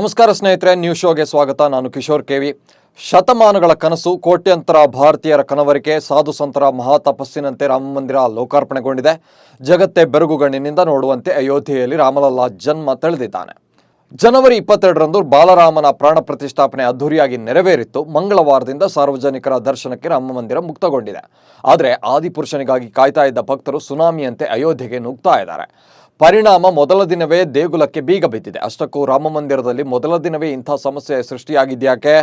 ನಮಸ್ಕಾರ ಸ್ನೇಹಿತರೆ ನ್ಯೂ ಶೋಗೆ ಸ್ವಾಗತ. ನಾನು ಕಿಶೋರ್ ಕೆವಿ ಶತಮಾನಗಳ ಕನಸು, ಕೋಟ್ಯಂತರ ಭಾರತೀಯರ ಕನವರಿಕೆ, ಸಾಧು ಸಂತರ ಮಹಾ ತಪಸ್ಸಿನಂತೆ ರಾಮ ಮಂದಿರ ಲೋಕಾರ್ಪಣೆಗೊಂಡಿದೆ. ಜಗತ್ತೇ ಬೆರಗುಗಣ್ಣಿನಿಂದ ನೋಡುವಂತೆ ಅಯೋಧ್ಯೆಯಲ್ಲಿ ರಾಮಲಲ್ಲಾ ಜನ್ಮ ತಳೆದಿದ್ದಾನೆ. ಜನವರಿ ಇಪ್ಪತ್ತೆರಡರಂದು ಬಾಲರಾಮನ ಪ್ರಾಣ ಪ್ರತಿಷ್ಠಾಪನೆ ಅದ್ದೂರಿಯಾಗಿ ನೆರವೇರಿತ್ತು. ಮಂಗಳವಾರದಿಂದ ಸಾರ್ವಜನಿಕರ ದರ್ಶನಕ್ಕೆ ರಾಮ ಮಂದಿರ ಮುಕ್ತಗೊಂಡಿದೆ. ಆದರೆ, ಆದಿಪುರುಷನಿಗಾಗಿ ಕಾಯ್ತಾ ಇದ್ದ ಭಕ್ತರು ಸುನಾಮಿಯಂತೆ ಅಯೋಧ್ಯೆಗೆ ನುಗ್ತಾ ಇದ್ದಾರೆ. ಪರಿಣಾಮ ಮೊದಲ ದಿನವೇ ದೇಗುಲಕ್ಕೆ ಬೀಗ ಬಿದ್ದಿದೆ. ಅಷ್ಟಕ್ಕೂ ರಾಮ ಮಂದಿರದಲ್ಲಿ ಮೊದಲ ದಿನವೇ ಇಂಥ ಸಮಸ್ಯೆ ಸೃಷ್ಟಿಯಾಗಿದ್ಯಾಕೆ?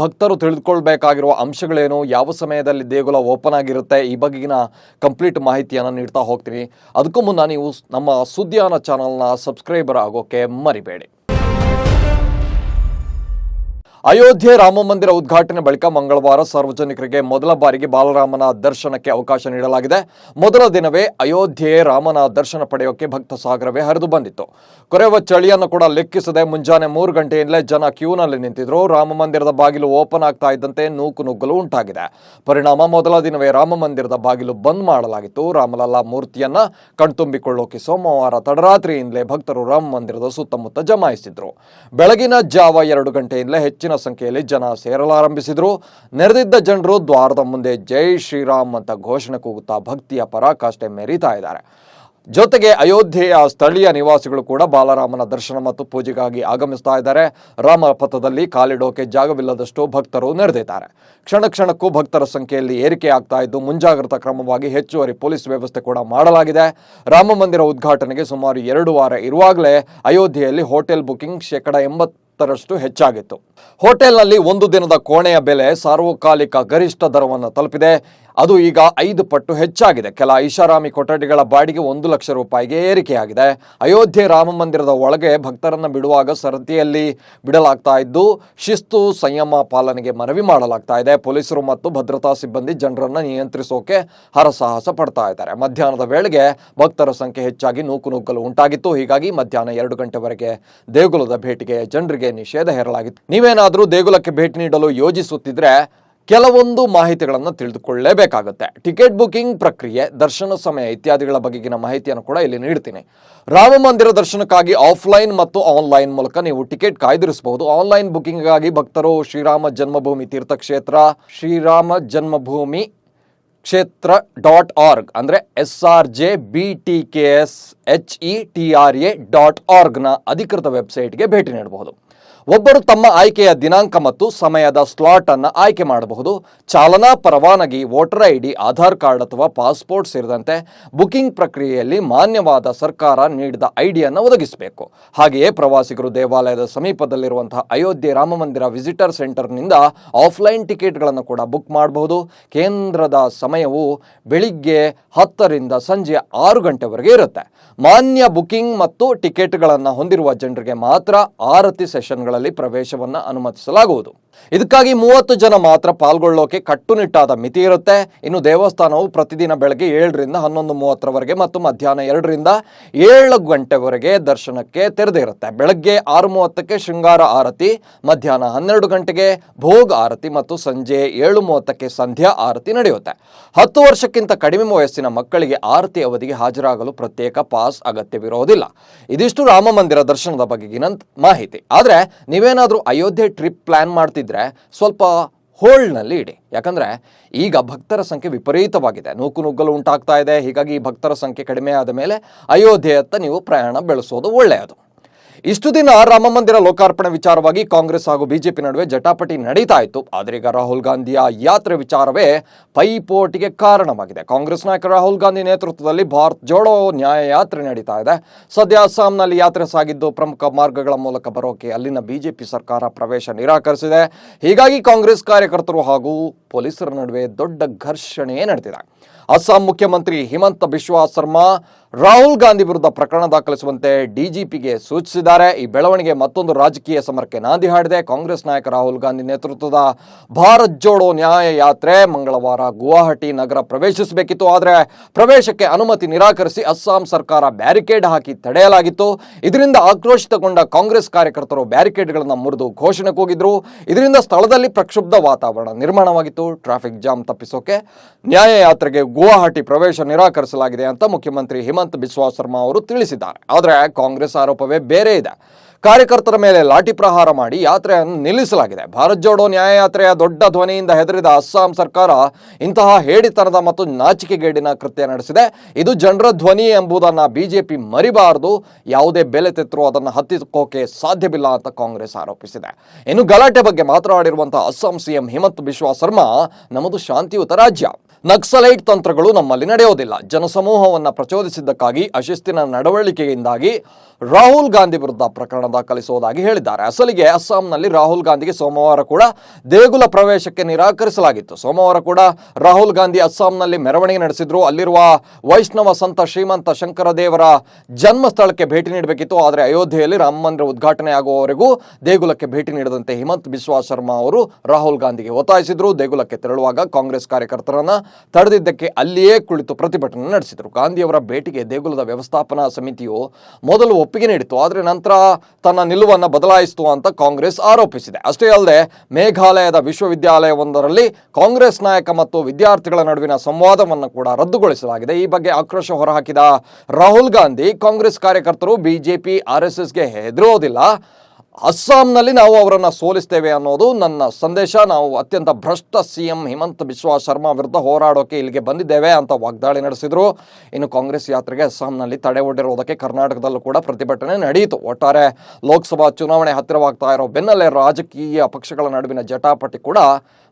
ಭಕ್ತರು ತಿಳಿದುಕೊಳ್ಬೇಕಾಗಿರುವ ಅಂಶಗಳೇನು? ಯಾವ ಸಮಯದಲ್ಲಿ ದೇಗುಲ ಓಪನ್ ಆಗಿರುತ್ತೆ? ಈ ಬಗೆಗಿನ ಕಂಪ್ಲೀಟ್ ಮಾಹಿತಿಯನ್ನು ನೀಡ್ತಾ ಹೋಗ್ತೀನಿ. ಅದಕ್ಕೂ ಮುನ್ನ ನೀವು ನಮ್ಮ ಸುದ್ದಿಯಾನ ಚಾನಲ್ನ ಸಬ್ಸ್ಕ್ರೈಬರ್ ಆಗೋಕ್ಕೆ ಮರಿಬೇಡಿ. ಅಯೋಧ್ಯೆ ರಾಮ ಮಂದಿರ ಉದ್ಘಾಟನೆ ಬಳಿಕ ಮಂಗಳವಾರ ಸಾರ್ವಜನಿಕರಿಗೆ ಮೊದಲ ಬಾರಿಗೆ ಬಾಲರಾಮನ ದರ್ಶನಕ್ಕೆ ಅವಕಾಶ ನೀಡಲಾಗಿದೆ. ಮೊದಲ ದಿನವೇ ಅಯೋಧ್ಯೆ ರಾಮನ ದರ್ಶನ ಪಡೆಯೋಕೆ ಭಕ್ತ ಸಾಗರವೇ ಹರಿದು ಬಂದಿತ್ತು. ಕೊರೆಯುವ ಚಳಿಯನ್ನು ಕೂಡ ಲೆಕ್ಕಿಸದೆ ಮುಂಜಾನೆ ಮೂರು ಗಂಟೆಯಿಂದಲೇ ಜನ ಕ್ಯೂನಲ್ಲಿ ನಿಂತಿದ್ರು. ರಾಮ ಮಂದಿರದ ಬಾಗಿಲು ಓಪನ್ ಆಗ್ತಾ ಇದ್ದಂತೆ ನೂಕು ನುಗ್ಗಲು ಉಂಟಾಗಿದೆ. ಪರಿಣಾಮ ಮೊದಲ ದಿನವೇ ರಾಮ ಮಂದಿರದ ಬಾಗಿಲು ಬಂದ್ ಮಾಡಲಾಗಿತ್ತು. ರಾಮಲಲ್ಲಾ ಮೂರ್ತಿಯನ್ನ ಕಣ್ತುಂಬಿಕೊಳ್ಳೋಕೆ ಸೋಮವಾರ ತಡರಾತ್ರಿಯಿಂದಲೇ ಭಕ್ತರು ರಾಮ ಮಂದಿರದ ಸುತ್ತಮುತ್ತ ಜಮಾಯಿಸಿದ್ರು. ಬೆಳಗಿನ ಜಾವ ಎರಡು ಗಂಟೆಯಿಂದಲೇ ಹೆಚ್ಚಿನ ಸಂಖ್ಯೆಯಲ್ಲಿ ಜನ ಸೇರಲಾರಂಭಿಸಿದ್ರು. ನೆರೆದಿದ್ದ ಜನರು ದ್ವಾರದ ಮುಂದೆ ಜೈ ಶ್ರೀರಾಮ್ ಅಂತ ಘೋಷಣೆ ಕೂಗುತ್ತಾ ಭಕ್ತಿಯ ಪರಾಕಾಷ್ಠೆ ಮೆರೀತಾ ಇದ್ದಾರೆ. ಜೊತೆಗೆ ಅಯೋಧ್ಯೆಯ ಸ್ಥಳೀಯ ನಿವಾಸಿಗಳು ಕೂಡ ಬಾಲರಾಮನ ದರ್ಶನ ಮತ್ತು ಪೂಜೆಗಾಗಿ ಆಗಮಿಸ್ತಾ ಇದ್ದಾರೆ. ರಾಮ ಪಥದಲ್ಲಿ ಕಾಲಿಡೋಕೆ ಜಾಗವಿಲ್ಲದಷ್ಟು ಭಕ್ತರು ನೆರೆದಿದ್ದಾರೆ. ಕ್ಷಣ ಕ್ಷಣಕ್ಕೂ ಭಕ್ತರ ಸಂಖ್ಯೆಯಲ್ಲಿ ಏರಿಕೆ ಆಗ್ತಾ ಇದ್ದು ಮುಂಜಾಗ್ರತಾ ಕ್ರಮವಾಗಿ ಹೆಚ್ಚುವರಿ ಪೊಲೀಸ್ ವ್ಯವಸ್ಥೆ ಕೂಡ ಮಾಡಲಾಗಿದೆ. ರಾಮ ಮಂದಿರ ಉದ್ಘಾಟನೆಗೆ ಸುಮಾರು ಎರಡು ವಾರ ಇರುವಾಗಲೇ ಅಯೋಧ್ಯೆಯಲ್ಲಿ ಹೋಟೆಲ್ ಬುಕಿಂಗ್ ಶೇಕಡ ಎಂಬತ್ತರಷ್ಟು ಹೆಚ್ಚಾಗಿತ್ತು. ಹೋಟೆಲ್ನಲ್ಲಿ ಒಂದು ದಿನದ ಕೋಣೆಯ ಬೆಲೆ ಸಾರ್ವಕಾಲಿಕ ಗರಿಷ್ಠ ದರವನ್ನು ತಲುಪಿದೆ. ಅದು ಈಗ ಐದು ಪಟ್ಟು ಹೆಚ್ಚಾಗಿದೆ. ಕೆಲ ಐಷಾರಾಮಿ ಕೊಠಡಿಗಳ ಬಾಡಿಗೆ ಒಂದು ಲಕ್ಷ ರೂಪಾಯಿಗೆ ಏರಿಕೆಯಾಗಿದೆ. ಅಯೋಧ್ಯೆ ರಾಮ ಮಂದಿರದ ಒಳಗೆ ಭಕ್ತರನ್ನು ಬಿಡುವಾಗ ಸರತಿಯಲ್ಲಿ ಬಿಡಲಾಗ್ತಾ ಇದ್ದು, ಶಿಸ್ತು ಸಂಯಮ ಪಾಲನೆಗೆ ಮನವಿ ಮಾಡಲಾಗ್ತಾ ಇದೆ. ಪೊಲೀಸರು ಮತ್ತು ಭದ್ರತಾ ಸಿಬ್ಬಂದಿ ಜನರನ್ನು ನಿಯಂತ್ರಿಸೋಕೆ ಹರಸಾಹಸ ಪಡ್ತಾ ಇದ್ದಾರೆ. ಮಧ್ಯಾಹ್ನದ ವೇಳೆಗೆ ಭಕ್ತರ ಸಂಖ್ಯೆ ಹೆಚ್ಚಾಗಿ ನೂಕು ನುಗ್ಗಲು ಉಂಟಾಗಿತ್ತು. ಹೀಗಾಗಿ ಮಧ್ಯಾಹ್ನ ಎರಡು ಗಂಟೆವರೆಗೆ ದೇಗುಲದ ಭೇಟಿಗೆ ಜನರಿಗೆ ನಿಷೇಧ ಹೇರಲಾಗಿತ್ತು. ನೀವೇನಾದರೂ ದೇಗುಲಕ್ಕೆ ಭೇಟಿ ನೀಡಲು ಯೋಜಿಸುತ್ತಿದ್ರೆ ಕೆಲವೊಂದು ಮಾಹಿತಿಗಳನ್ನು ತಿಳಿದುಕೊಳ್ಳಲೇಬೇಕಾಗುತ್ತೆ ಟಿಕೆಟ್ ಬುಕಿಂಗ್ ಪ್ರಕ್ರಿಯೆ, ದರ್ಶನ ಸಮಯ ಇತ್ಯಾದಿಗಳ ಬಗೆಗಿನ ಮಾಹಿತಿಯನ್ನು ಕೂಡ ಇಲ್ಲಿ ನೀಡ್ತೀನಿ. ರಾಮ ಮಂದಿರ ದರ್ಶನಕ್ಕಾಗಿ ಆಫ್ಲೈನ್ ಮತ್ತು ಆನ್ಲೈನ್ ಮೂಲಕ ನೀವು ಟಿಕೆಟ್ ಕಾಯ್ದಿರಿಸಬಹುದು. ಆನ್ಲೈನ್ ಬುಕಿಂಗ್ಗಾಗಿ ಭಕ್ತರು ಶ್ರೀರಾಮ ಜನ್ಮಭೂಮಿ ತೀರ್ಥಕ್ಷೇತ್ರ, ಶ್ರೀರಾಮ ಜನ್ಮಭೂಮಿ ಕ್ಷೇತ್ರ ಡಾಟ್ ಆರ್ಗ್ ಅಂದರೆ S R J B T K S H E T R A dot ಆರ್ಗ್ನ ಅಧಿಕೃತ ವೆಬ್ಸೈಟ್ಗೆ ಭೇಟಿ ನೀಡಬಹುದು. ಒಬ್ಬರು ತಮ್ಮ ಆಯ್ಕೆಯ ದಿನಾಂಕ ಮತ್ತು ಸಮಯದ ಸ್ಲಾಟ್ ಅನ್ನು ಆಯ್ಕೆ ಮಾಡಬಹುದು. ಚಾಲನಾ ಪರವಾನಗಿ, voter I D, Aadhaar card ಅಥವಾ ಪಾಸ್ಪೋರ್ಟ್ ಸೇರಿದಂತೆ ಬುಕಿಂಗ್ ಪ್ರಕ್ರಿಯೆಯಲ್ಲಿ ಮಾನ್ಯವಾದ ಸರ್ಕಾರ ನೀಡಿದ ಐಡಿಯನ್ನು ಒದಗಿಸಬೇಕು. ಹಾಗೆಯೇ ಪ್ರವಾಸಿಗರು ದೇವಾಲಯದ ಸಮೀಪದಲ್ಲಿರುವಂತಹ ಅಯೋಧ್ಯೆ ರಾಮ ಮಂದಿರ ವಿಸಿಟರ್ ಸೆಂಟರ್ನಿಂದ ಆಫ್ಲೈನ್ ಟಿಕೆಟ್ಗಳನ್ನು ಕೂಡ ಬುಕ್ ಮಾಡಬಹುದು. ಕೇಂದ್ರದ ಸಮಯವು ಬೆಳಿಗ್ಗೆ ಹತ್ತರಿಂದ ಸಂಜೆ ಆರು ಗಂಟೆವರೆಗೆ ಇರುತ್ತೆ. ಮಾನ್ಯ ಬುಕಿಂಗ್ ಮತ್ತು ಟಿಕೆಟ್ಗಳನ್ನು ಹೊಂದಿರುವ ಜನರಿಗೆ ಮಾತ್ರ ಆರತಿ ಸೆಷನ್ಗಳಲ್ಲಿ ಪ್ರವೇಶವನ್ನು ಅನುಮತಿಸಲಾಗುವುದು. ಇದಕ್ಕಾಗಿ ಮೂವತ್ತು ಜನ ಮಾತ್ರ ಪಾಲ್ಗೊಳ್ಳೋಕೆ ಕಟ್ಟುನಿಟ್ಟಾದ ಮಿತಿ ಇರುತ್ತೆ. ಇನ್ನು ದೇವಸ್ಥಾನವು ಪ್ರತಿದಿನ ಬೆಳಗ್ಗೆ ಏಳರಿಂದ ಹನ್ನೊಂದು ಮೂವತ್ತರವರೆಗೆ ಮತ್ತು ಮಧ್ಯಾಹ್ನ ಎರಡರಿಂದ ಏಳು ಗಂಟೆವರೆಗೆ ದರ್ಶನಕ್ಕೆ ತೆರೆದಿರುತ್ತೆ ಬೆಳಗ್ಗೆ ಆರು ಮೂವತ್ತಕ್ಕೆ ಶೃಂಗಾರ ಆರತಿ, ಮಧ್ಯಾಹ್ನ ಹನ್ನೆರಡು ಗಂಟೆಗೆ ಭೋಗ ಆರತಿ ಮತ್ತು ಸಂಜೆ ಏಳು ಮೂವತ್ತಕ್ಕೆ ಸಂಧ್ಯಾ ಆರತಿ ನಡೆಯುತ್ತೆ. ಹತ್ತು ವರ್ಷಕ್ಕಿಂತ ಕಡಿಮೆ ವಯಸ್ಸಿನ ಮಕ್ಕಳಿಗೆ ಆರತಿ ಅವಧಿಗೆ ಹಾಜರಾಗಲು ಪ್ರತ್ಯೇಕ ಪಾಸ್ ಅಗತ್ಯವಿರೋದಿಲ್ಲ. ಇದಿಷ್ಟು ರಾಮ ಮಂದಿರ ದರ್ಶನದ ಬಗೆಗಿನ ಮಾಹಿತಿ. ಆದರೆ ನೀವೇನಾದರೂ ಅಯೋಧ್ಯೆ ಟ್ರಿಪ್ ಪ್ಲಾನ್ ಮಾಡ್ತಿದ್ರೆ ಸ್ವಲ್ಪ ಹೋಲ್ಡ್ನಲ್ಲಿ ಇಡಿ. ಯಾಕಂದ್ರೆ ಈಗ ಭಕ್ತರ ಸಂಖ್ಯೆ ವಿಪರೀತವಾಗಿದೆ. ನೂಕು ನುಗ್ಗಲು ಉಂಟಾಗ್ತಾ ಇದೆ. ಹೀಗಾಗಿ ಭಕ್ತರ ಸಂಖ್ಯೆ ಕಡಿಮೆ ಆದ ಮೇಲೆ ಅಯೋಧ್ಯೆಯತ್ತ ನೀವು ಪ್ರಯಾಣ ಬೆಳೆಸೋದು ಒಳ್ಳೆಯದು. ಇಷ್ಟು ದಿನ ರಾಮ ಮಂದಿರ ಲೋಕಾರ್ಪಣೆ ವಿಚಾರವಾಗಿ ಕಾಂಗ್ರೆಸ್ ಹಾಗೂ ಬಿಜೆಪಿ ನಡುವೆ ಜಟಾಪಟಿ ನಡೀತಾ ಇತ್ತು. ಆದರೆ ಈಗ ರಾಹುಲ್ ಗಾಂಧಿಯ ಯಾತ್ರೆ ವಿಚಾರವೇ ಪೈಪೋಟಿಗೆ ಕಾರಣವಾಗಿದೆ. ಕಾಂಗ್ರೆಸ್ ನಾಯಕ ರಾಹುಲ್ ಗಾಂಧಿ ನೇತೃತ್ವದಲ್ಲಿ ಭಾರತ್ ಜೋಡೋ ನ್ಯಾಯ ಯಾತ್ರೆ ನಡೀತಾ ಇದೆ. ಸದ್ಯ ಅಸ್ಸಾಂನಲ್ಲಿ ಯಾತ್ರೆ ಸಾಗಿದ್ದು ಪ್ರಮುಖ ಮಾರ್ಗಗಳ ಮೂಲಕ ಬರೋಕೆ ಅಲ್ಲಿನ ಬಿಜೆಪಿ ಸರ್ಕಾರ ಪ್ರವೇಶ ನಿರಾಕರಿಸಿದೆ. ಹೀಗಾಗಿ ಕಾಂಗ್ರೆಸ್ ಕಾರ್ಯಕರ್ತರು ಹಾಗೂ ಪೊಲೀಸರ ನಡುವೆ ದೊಡ್ಡ ಘರ್ಷಣೆ ನಡೆದಿದೆ. ಅಸ್ಸಾಂ ಮುಖ್ಯಮಂತ್ರಿ ಹಿಮಂತ ಬಿಶ್ವಾ ಶರ್ಮಾ ರಾಹುಲ್ ಗಾಂಧಿ ವಿರುದ್ಧ ಪ್ರಕರಣ ದಾಖಲಿಸುವಂತೆ ಡಿಜಿಪಿಗೆ ಸೂಚಿಸಿದ್ದಾರೆ. ಈ ಬೆಳವಣಿಗೆ ಮತ್ತೊಂದು ರಾಜಕೀಯ ಸಮರಕ್ಕೆ ನಾಂದಿ ಹಾಡಿದೆ. ಕಾಂಗ್ರೆಸ್ ನಾಯಕ ರಾಹುಲ್ ಗಾಂಧಿ ನೇತೃತ್ವದ ಭಾರತ್ ಜೋಡೋ ನ್ಯಾಯ ಯಾತ್ರೆ ಮಂಗಳವಾರ ಗುವಾಹಟಿ ನಗರ ಪ್ರವೇಶಿಸಬೇಕಿತ್ತು. ಆದರೆ ಪ್ರವೇಶಕ್ಕೆ ಅನುಮತಿ ನಿರಾಕರಿಸಿ ಅಸ್ಸಾಂ ಸರ್ಕಾರ ಬ್ಯಾರಿಕೇಡ್ ಹಾಕಿ ತಡೆಯಲಾಗಿತ್ತು. ಇದರಿಂದ ಆಕ್ರೋಶಿತಗೊಂಡ ಕಾಂಗ್ರೆಸ್ ಕಾರ್ಯಕರ್ತರು ಬ್ಯಾರಿಕೇಡ್ಗಳನ್ನು ಮುರಿದು ಘೋಷಣೆ ಕೂಗಿದ್ರು ಇದರಿಂದ ಸ್ಥಳದಲ್ಲಿ ಪ್ರಕ್ಷುಬ್ಧ ವಾತಾವರಣ ನಿರ್ಮಾಣವಾಗಿತ್ತು. ಟ್ರಾಫಿಕ್ ಜಾಮ್ ತಪ್ಪಿಸೋಕೆ ನ್ಯಾಯ ಯಾತ್ರೆಗೆ ಗುವಾಹಟಿ ಪ್ರವೇಶ ನಿರಾಕರಿಸಲಾಗಿದೆ ಅಂತ ಮುಖ್ಯಮಂತ್ರಿ ಹಿಮಂತ್ ಬಿಸ್ವಾ ಶರ್ಮಾ ಅವರು ತಿಳಿಸಿದ್ದಾರೆ. ಆದರೆ ಕಾಂಗ್ರೆಸ್ ಆರೋಪವೇ ಬೇರೆ ಇದೆ. ಕಾರ್ಯಕರ್ತರ ಮೇಲೆ ಲಾಠಿ ಪ್ರಹಾರ ಮಾಡಿ ಯಾತ್ರೆಯನ್ನು ನಿಲ್ಲಿಸಲಾಗಿದೆ. ಭಾರತ್ ಜೋಡೋ ನ್ಯಾಯಯಾತ್ರೆಯ ದೊಡ್ಡ ಧ್ವನಿಯಿಂದ ಹೆದರಿದ ಅಸ್ಸಾಂ ಸರ್ಕಾರ ಇಂತಹ ಹೇಡಿತನದ ಮತ್ತು ನಾಚಿಕೆಗೇಡಿನ ಕೃತ್ಯ ನಡೆಸಿದೆ. ಇದು ಜನರ ಧ್ವನಿ ಎಂಬುದನ್ನು ಬಿಜೆಪಿ ಮರಿಬಾರದು. ಯಾವುದೇ ಬೆಲೆ ತೆತ್ತರೂ ಅದನ್ನು ಹತ್ತಿಕ್ಕೋಕೆ ಸಾಧ್ಯವಿಲ್ಲ ಅಂತ ಕಾಂಗ್ರೆಸ್ ಆರೋಪಿಸಿದೆ. ಇನ್ನು ಗಲಾಟೆ ಬಗ್ಗೆ ಮಾತನಾಡಿರುವಂತಹ ಅಸ್ಸಾಂ ಸಿಎಂ ಹಿಮಂತ್ ಬಿಶ್ವಾ ಶರ್ಮಾ, ನಮ್ಮದು ಶಾಂತಿಯುತ ರಾಜ್ಯ. ನಕ್ಸಲೈಟ್ ತಂತ್ರಗಳು ನಮ್ಮಲ್ಲಿ ನಡೆಯೋದಿಲ್ಲ. ಜನಸಮೂಹವನ್ನು ಪ್ರಚೋದಿಸಿದ್ದಕ್ಕಾಗಿ, ಅಶಿಸ್ತಿನ ನಡವಳಿಕೆಯಿಂದಾಗಿ ರಾಹುಲ್ ಗಾಂಧಿ ವಿರುದ್ಧ ಪ್ರಕರಣ ದಾಖಲಿಸುವುದಾಗಿ ಹೇಳಿದ್ದಾರೆ. ಅಸಲಿಗೆ ಅಸ್ಸಾಂನಲ್ಲಿ ರಾಹುಲ್ ಗಾಂಧಿಗೆ ಸೋಮವಾರ ಕೂಡ ದೇಗುಲ ಪ್ರವೇಶಕ್ಕೆ ನಿರಾಕರಿಸಲಾಗಿತ್ತು. ಸೋಮವಾರ ಕೂಡ ರಾಹುಲ್ ಗಾಂಧಿ ಅಸ್ಸಾಂನಲ್ಲಿ ಮೆರವಣಿಗೆ ನಡೆಸಿದ್ರು. ಅಲ್ಲಿರುವ ವೈಷ್ಣವ ಸಂತ ಶ್ರೀಮಂತ ಶಂಕರ ದೇವರ ಜನ್ಮಸ್ಥಳಕ್ಕೆ ಭೇಟಿ ನೀಡಬೇಕಿತ್ತು. ಆದರೆ ಅಯೋಧ್ಯೆಯಲ್ಲಿ ರಾಮ ಮಂದಿರ ಉದ್ಘಾಟನೆ ಆಗುವವರೆಗೂ ದೇಗುಲಕ್ಕೆ ಭೇಟಿ ನೀಡದಂತೆ ಹಿಮಂತ್ ಬಿಸ್ವಾ ಶರ್ಮಾ ಅವರು ರಾಹುಲ್ ಗಾಂಧಿಗೆ ಒತ್ತಾಯಿಸಿದ್ರು. ದೇಗುಲಕ್ಕೆ ತೆರಳುವಾಗ ಕಾಂಗ್ರೆಸ್ ಕಾರ್ಯಕರ್ತರನ್ನ ತಡೆದಿದ್ದಕ್ಕೆ ಅಲ್ಲಿಯೇ ಕುಳಿತು ಪ್ರತಿಭಟನೆ ನಡೆಸಿದರು. ಗಾಂಧಿಯವರ ಭೇಟಿಗೆ ದೇಗುಲದ ವ್ಯವಸ್ಥಾಪನಾ ಸಮಿತಿಯು ಮೊದಲು ಒಪ್ಪಿಗೆ ನೀಡಿತು ಆದರೆ ನಂತರ ತನ್ನ ನಿಲುವನ್ನು ಬದಲಾಯಿಸಿತು ಅಂತ ಕಾಂಗ್ರೆಸ್ ಆರೋಪಿಸಿದೆ. ಅಷ್ಟೇ ಅಲ್ಲದೆ, ಮೇಘಾಲಯದ ವಿಶ್ವವಿದ್ಯಾಲಯವೊಂದರಲ್ಲಿ ಕಾಂಗ್ರೆಸ್ ನಾಯಕ ಮತ್ತು ವಿದ್ಯಾರ್ಥಿಗಳ ನಡುವಿನ ಸಂವಾದವನ್ನು ಕೂಡ ರದ್ದುಗೊಳಿಸಲಾಗಿದೆ. ಈ ಬಗ್ಗೆ ಆಕ್ರೋಶ ಹೊರಹಾಕಿದ ರಾಹುಲ್ ಗಾಂಧಿ ಕಾಂಗ್ರೆಸ್ ಕಾರ್ಯಕರ್ತರು ಬಿಜೆಪಿ ಆರ್ಎಸ್ಎಸ್ಗೆ ಎಸ್ ಎಸ್ಗೆ ಹೆದರೋದಿಲ್ಲ. ಅಸ್ಸಾಂನಲ್ಲಿ ನಾವು ಅವರನ್ನು ಸೋಲಿಸ್ತೇವೆ ಅನ್ನೋದು ನನ್ನ ಸಂದೇಶ. ನಾವು ಅತ್ಯಂತ ಭ್ರಷ್ಟ ಸಿ ಎಂ ಹಿಮಂತ್ ಬಿಸ್ವಾ ಶರ್ಮಾ ವಿರುದ್ಧ ಹೋರಾಡೋಕೆ ಇಲ್ಲಿಗೆ ಬಂದಿದ್ದೇವೆ ಅಂತ ವಾಗ್ದಾಳಿ ನಡೆಸಿದರು. ಇನ್ನು ಕಾಂಗ್ರೆಸ್ ಯಾತ್ರೆಗೆ ಅಸ್ಸಾಂನಲ್ಲಿ ತಡೆ ಒಡ್ಡಿರುವುದಕ್ಕೆ ಕರ್ನಾಟಕದಲ್ಲೂ ಕೂಡ ಪ್ರತಿಭಟನೆ ನಡೆಯಿತು. ಒಟ್ಟಾರೆ ಲೋಕಸಭಾ ಚುನಾವಣೆ ಹತ್ತಿರವಾಗ್ತಾ ಇರೋ ಬೆನ್ನಲ್ಲೇ ರಾಜಕೀಯ ಪಕ್ಷಗಳ ನಡುವಿನ ಜಟಾಪಟಿ ಕೂಡ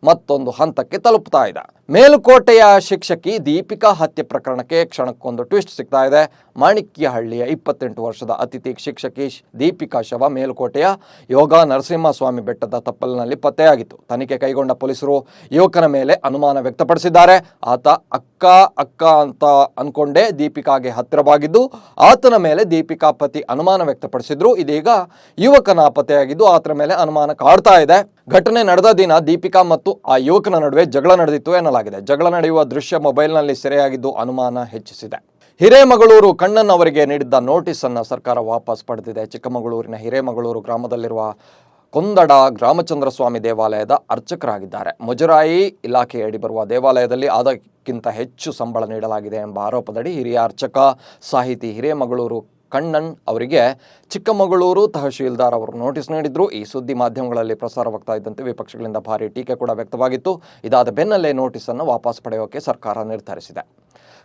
ಮತ್ತೊಂದು ಹಂತಕ್ಕೆ ತಲುಪ್ತಾ ಇದೆ. ಮೇಲುಕೋಟೆಯ ಶಿಕ್ಷಕಿ ದೀಪಿಕಾ ಹತ್ಯೆ ಪ್ರಕರಣಕ್ಕೆ ಕ್ಷಣಕ್ಕೊಂದು ಟ್ವಿಸ್ಟ್ ಸಿಗ್ತಾ ಇದೆ. ಮಾಣಿಕ್ಯಹಳ್ಳಿಯ ಇಪ್ಪತ್ತೆಂಟು ವರ್ಷದ ಅತಿಥಿ ಶಿಕ್ಷಕಿ ದೀಪಿಕಾ ಶವ ಮೇಲುಕೋಟೆಯ ಯೋಗ ನರಸಿಂಹಸ್ವಾಮಿ ಬೆಟ್ಟದ ತಪ್ಪಲಿನಲ್ಲಿ ಪತ್ತೆಯಾಗಿತ್ತು ತನಿಖೆ ಕೈಗೊಂಡ ಪೊಲೀಸರು ಯುವಕನ ಮೇಲೆ ಅನುಮಾನ ವ್ಯಕ್ತಪಡಿಸಿದ್ದಾರೆ. ಆತ ಅಕ್ಕ ಅಕ್ಕ ಅಂತ ಅನ್ಕೊಂಡೇ ದೀಪಿಕಾಗೆ ಹತ್ತಿರವಾಗಿದ್ದು, ಆತನ ಮೇಲೆ ದೀಪಿಕಾ ಪತಿ ಅನುಮಾನ ವ್ಯಕ್ತಪಡಿಸಿದ್ರು. ಇದೀಗ ಯುವಕನ ಪತ್ತೆಯಾಗಿದ್ದು, ಆತನ ಮೇಲೆ ಅನುಮಾನ ಕಾಡ್ತಾ ಇದೆ. ಘಟನೆ ನಡೆದ ದಿನ ದೀಪಿಕಾ ಮತ್ತು ಆ ಯುವಕನ ನಡುವೆ ಜಗಳ ನಡೆದಿತ್ತು ಎನ್ನಲಾಗಿದೆ. ಜಗಳ ನಡೆಯುವ ದೃಶ್ಯ ಮೊಬೈಲ್ನಲ್ಲಿ ಸೆರೆಯಾಗಿದ್ದು ಅನುಮಾನ ಹೆಚ್ಚಿಸಿದೆ. ಹಿರೇಮಗಳೂರು ಕಣ್ಣನ್ ಅವರಿಗೆ ನೀಡಿದ್ದ ನೋಟಿಸ್ ಅನ್ನು ಸರ್ಕಾರ ವಾಪಸ್ ಪಡೆದಿದೆ. ಚಿಕ್ಕಮಗಳೂರಿನ ಹಿರೇಮಗಳೂರು ಗ್ರಾಮದಲ್ಲಿರುವ ಕೊಂದಡ ರಾಮಚಂದ್ರಸ್ವಾಮಿ ದೇವಾಲಯದ ಅರ್ಚಕರಾಗಿದ್ದಾರೆ. ಮುಜರಾಯಿ ಇಲಾಖೆಯಡಿ ಬರುವ ದೇವಾಲಯದಲ್ಲಿ ಅದಕ್ಕಿಂತ ಹೆಚ್ಚು ಸಂಬಳ ನೀಡಲಾಗಿದೆ ಎಂಬ ಆರೋಪದಡಿ ಹಿರಿಯ ಅರ್ಚಕ ಸಾಹಿತಿ ಹಿರೇಮಗಳೂರು ಕಣ್ಣನ್ ಅವರಿಗೆ ಚಿಕ್ಕಮಗಳೂರು ತಹಶೀಲ್ದಾರ್ ಅವರು ನೋಟಿಸ್ ನೀಡಿದ್ರು. ಈ ಸುದ್ದಿ ಮಾಧ್ಯಮಗಳಲ್ಲಿ ಪ್ರಸಾರವಾಗ್ತಾ ಇದ್ದಂತೆ ವಿಪಕ್ಷಗಳಿಂದ ಭಾರಿ ಟೀಕೆ ಕೂಡ ವ್ಯಕ್ತವಾಗಿತ್ತು. ಇದಾದ ಬೆನ್ನಲ್ಲೇ ನೋಟಿಸ್ ಅನ್ನು ವಾಪಸ್ ಪಡೆಯೋಕೆ ಸರ್ಕಾರ ನಿರ್ಧರಿಸಿದೆ.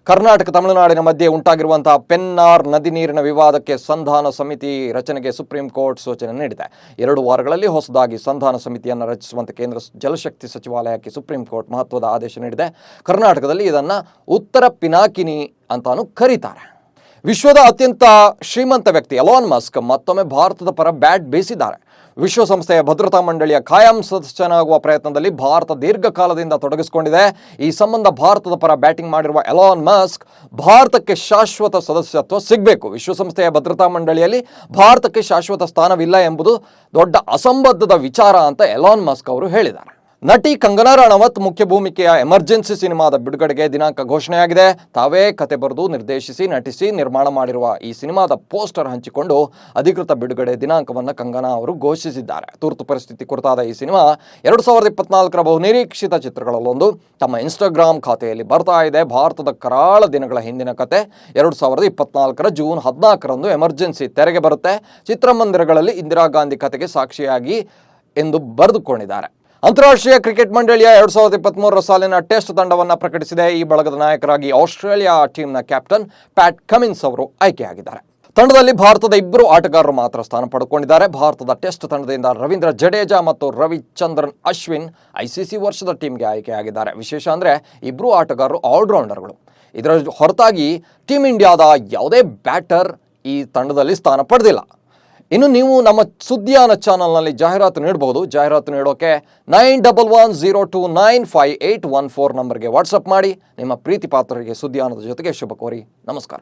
ಕರ್ನಾಟಕ ತಮಿಳುನಾಡಿನ ಮಧ್ಯೆ ಉಂಟಾಗಿರುವಂತಹ ಪೆನ್ನಾರ್ ನದಿ ನೀರಿನ ವಿವಾದಕ್ಕೆ ಸಂಧಾನ ಸಮಿತಿ ರಚನೆಗೆ ಸುಪ್ರೀಂ ಕೋರ್ಟ್ ಸೂಚನೆ ನೀಡಿದೆ. ಎರಡು ವಾರಗಳಲ್ಲಿ ಹೊಸದಾಗಿ ಸಂಧಾನ ಸಮಿತಿಯನ್ನು ರಚಿಸುವಂತೆ ಕೇಂದ್ರ ಜಲಶಕ್ತಿ ಸಚಿವಾಲಯಕ್ಕೆ ಸುಪ್ರೀಂ ಕೋರ್ಟ್ ಮಹತ್ವದ ಆದೇಶ ನೀಡಿದೆ. ಕರ್ನಾಟಕದಲ್ಲಿ ಇದನ್ನು ಉತ್ತರ ಪಿನಾಕಿನಿ ಅಂತಾನು ಕರೀತಾರೆ. ವಿಶ್ವದ ಅತ್ಯಂತ ಶ್ರೀಮಂತ ವ್ಯಕ್ತಿ ಎಲಾನ್ ಮಸ್ಕ್ ಮತ್ತೊಮ್ಮೆ ಭಾರತದ ಪರ ಬ್ಯಾಟ್ ಬೀಸಿದ್ದಾರೆ. ವಿಶ್ವಸಂಸ್ಥೆಯ ಭದ್ರತಾ ಮಂಡಳಿಯ ಖಾಯಂ ಸದಸ್ಯನಾಗುವ ಪ್ರಯತ್ನದಲ್ಲಿ ಭಾರತ ದೀರ್ಘಕಾಲದಿಂದ ತೊಡಗಿಸಿಕೊಂಡಿದೆ. ಈ ಸಂಬಂಧ ಭಾರತದ ಪರ ಬ್ಯಾಟಿಂಗ್ ಮಾಡಿರುವ ಎಲಾನ್ ಮಸ್ಕ್ ಭಾರತಕ್ಕೆ ಶಾಶ್ವತ ಸದಸ್ಯತ್ವ ಸಿಗಬೇಕು. ವಿಶ್ವಸಂಸ್ಥೆಯ ಭದ್ರತಾ ಮಂಡಳಿಯಲ್ಲಿ ಭಾರತಕ್ಕೆ ಶಾಶ್ವತ ಸ್ಥಾನವಿಲ್ಲ ಎಂಬುದು ದೊಡ್ಡ ಅಸಂಬದ್ಧದ ವಿಚಾರ ಅಂತ ಎಲಾನ್ ಮಸ್ಕ್ ಅವರು ಹೇಳಿದ್ದಾರೆ. ನಟಿ ಕಂಗನಾ ರಾಣವತ್ ಮುಖ್ಯ ಭೂಮಿಕೆಯ ಎಮರ್ಜೆನ್ಸಿ ಸಿನಿಮಾದ ಬಿಡುಗಡೆಗೆ ದಿನಾಂಕ ಘೋಷಣೆಯಾಗಿದೆ. ತಾವೇ ಕತೆ ಬರೆದು ನಿರ್ದೇಶಿಸಿ, ನಟಿಸಿ, ನಿರ್ಮಾಣ ಮಾಡಿರುವ ಈ ಸಿನಿಮಾದ ಪೋಸ್ಟರ್ ಹಂಚಿಕೊಂಡು ಅಧಿಕೃತ ಬಿಡುಗಡೆ ದಿನಾಂಕವನ್ನು ಕಂಗನಾ ಅವರು ಘೋಷಿಸಿದ್ದಾರೆ. ತುರ್ತು ಪರಿಸ್ಥಿತಿ ಕುರಿತಾದ ಈ ಸಿನಿಮಾ ಎರಡು ಸಾವಿರದ ಇಪ್ಪತ್ನಾಲ್ಕರ ಬಹುನಿರೀಕ್ಷಿತ ಚಿತ್ರಗಳಲ್ಲೊಂದು. ತಮ್ಮ ಇನ್ಸ್ಟಾಗ್ರಾಮ್ ಖಾತೆಯಲ್ಲಿ ಬರ್ತಾ ಇದೆ. ಭಾರತದ ಕರಾಳ ದಿನಗಳ ಹಿಂದಿನ ಕತೆ ಎರಡು ಸಾವಿರದ ಇಪ್ಪತ್ನಾಲ್ಕರ ಜೂನ್ ಹದಿನಾಲ್ಕರಂದು ಎಮರ್ಜೆನ್ಸಿ ತೆರೆಗೆ ಬರುತ್ತೆ. ಚಿತ್ರಮಂದಿರಗಳಲ್ಲಿ ಇಂದಿರಾ ಗಾಂಧಿ ಕತೆಗೆ ಸಾಕ್ಷಿಯಾಗಿ ಎಂದು ಬರೆದುಕೊಂಡಿದ್ದಾರೆ. ಅಂತಾರಾಷ್ಟ್ರೀಯ ಕ್ರಿಕೆಟ್ ಮಂಡಳಿಯ ಎರಡ್ ಸಾವಿರದ ಇಪ್ಪತ್ಮೂರರ ಸಾಲಿನ ಟೆಸ್ಟ್ ತಂಡವನ್ನು ಪ್ರಕಟಿಸಿದೆ. ಈ ಬಳಗದ ನಾಯಕರಾಗಿ ಆಸ್ಟ್ರೇಲಿಯಾ ಟೀಮ್ನ ಕ್ಯಾಪ್ಟನ್ ಪ್ಯಾಟ್ ಕಮಿನ್ಸ್ ಅವರು ಆಯ್ಕೆಯಾಗಿದ್ದಾರೆ. ತಂಡದಲ್ಲಿ ಭಾರತದ ಇಬ್ಬರು ಆಟಗಾರರು ಮಾತ್ರ ಸ್ಥಾನ ಪಡ್ಕೊಂಡಿದ್ದಾರೆ. ಭಾರತದ ಟೆಸ್ಟ್ ತಂಡದಿಂದ ರವೀಂದ್ರ ಜಡೇಜಾ ಮತ್ತು ರವಿಚಂದ್ರನ್ ಅಶ್ವಿನ್ ಐಸಿಸಿ ವರ್ಷದ ಟೀಮ್ಗೆ ಆಯ್ಕೆಯಾಗಿದ್ದಾರೆ. ವಿಶೇಷ ಅಂದರೆ ಇಬ್ಬರು ಆಟಗಾರರು ಆಲ್ರೌಂಡರ್ಗಳು. ಇದರ ಹೊರತಾಗಿ ಟೀಮ್ ಇಂಡಿಯಾದ ಯಾವುದೇ ಬ್ಯಾಟರ್ ಈ ತಂಡದಲ್ಲಿ ಸ್ಥಾನ ಪಡೆದಿಲ್ಲ. ಇನ್ನು ನೀವು ನಮ್ಮ ಸುದ್ದಿಯಾನ ಚಾನಲ್ನಲ್ಲಿ ಜಾಹೀರಾತು ನೀಡಬಹುದು ಜಾಹೀರಾತು ನೀಡೋಕೆ nine double one zero two nine five eight one four ನಂಬರ್ಗೆ ವಾಟ್ಸಪ್ ಮಾಡಿ. ನಿಮ್ಮ ಪ್ರೀತಿ ಪಾತ್ರರಿಗೆ ಸುದ್ದಿಯಾನದ ಜೊತೆಗೆ ಶುಭ ಕೋರಿ ನಮಸ್ಕಾರ.